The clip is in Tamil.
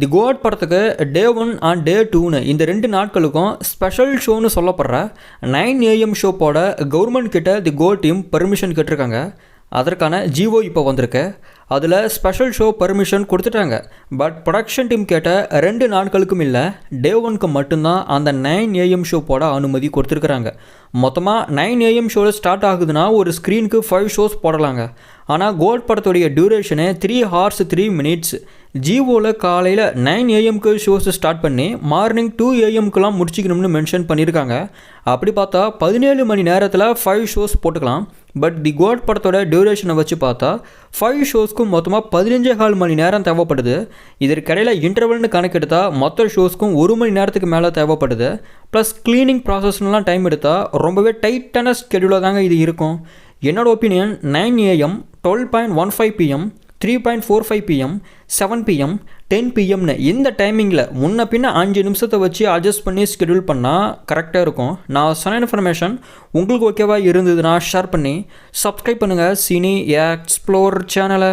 தி கோட் படத்துக்கு டே ஒன் அண்ட் டே டூனு இந்த ரெண்டு நாட்களுக்கும் ஸ்பெஷல் ஷோன்னு சொல்லப்படுற நைன் ஏஎம் ஷோ போட கவர்மெண்ட் கிட்ட தி கோ டீம் பர்மிஷன் கேட்டிருக்காங்க. அதற்கான ஜிஓ இப்போ வந்திருக்கு. அதில் ஸ்பெஷல் ஷோ பர்மிஷன் கொடுத்துட்டாங்க. பட் ப்ரொடக்ஷன் டீம் கேட்ட ரெண்டு நாட்களுக்கும் இல்லை டே ஒன்க்கு மட்டும்தான் அந்த நைன் ஏஎம் ஷோ போட அனுமதி கொடுத்துருக்குறாங்க. மொத்தமாக நைன் ஏஎம் ஷோவில் ஸ்டார்ட் ஆகுதுன்னா ஒரு ஸ்க்ரீனுக்கு ஃபைவ் ஷோஸ் போடலாங்க. ஆனால் கோல்ட் படத்துடைய duration three hours three minutes ஜிஓவில் காலையில் நைன் ஏஎம்க்கு ஷோஸ் ஸ்டார்ட் பண்ணி மார்னிங் டூ ஏஎம்க்குலாம் முடிச்சிக்கணும்னு மென்ஷன் பண்ணியிருக்காங்க. அப்படி பார்த்தா பதினேழு மணி நேரத்தில் ஃபைவ் ஷோஸ் போட்டுக்கலாம். பட் தி கோட் படத்தோட டியூரேஷனை வச்சு பார்த்தா ஃபைவ் ஷோஸ்க்கும் மொத்தமாக பதினஞ்சே கால் மணி நேரம் தேவைப்படுது. இதற்கிடையில் இன்டர்வல்னு கணக்கெடுத்தால் மொத்த ஷோஸ்க்கும் ஒரு மணி நேரத்துக்கு மேலே தேவைப்படுது. ப்ளஸ் க்ளீனிங் ப்ராசஸ்லாம் டைம் எடுத்தால் ரொம்பவே டைட்டான ஸ்கெடியூலாக தாங்க இது இருக்கும். என்னோட opinion nine AM twelve point one five PM three point four five PM seven PM ten பிஎம்னு இந்த டைமிங்கில் முன்ன பின்ன அஞ்சு நிமிஷத்தை வச்சு அட்ஜஸ்ட் பண்ணி ஸ்கெடியூல் பண்ணால் கரெக்டாக இருக்கும். நான் சொன்ன இன்ஃபர்மேஷன் உங்களுக்கு ஓகேவாக இருந்ததுன்னா ஷேர் பண்ணி சப்ஸ்கிரைப் பண்ணுங்கள் சினி எக்ஸ்ப்ளோர் சேனலை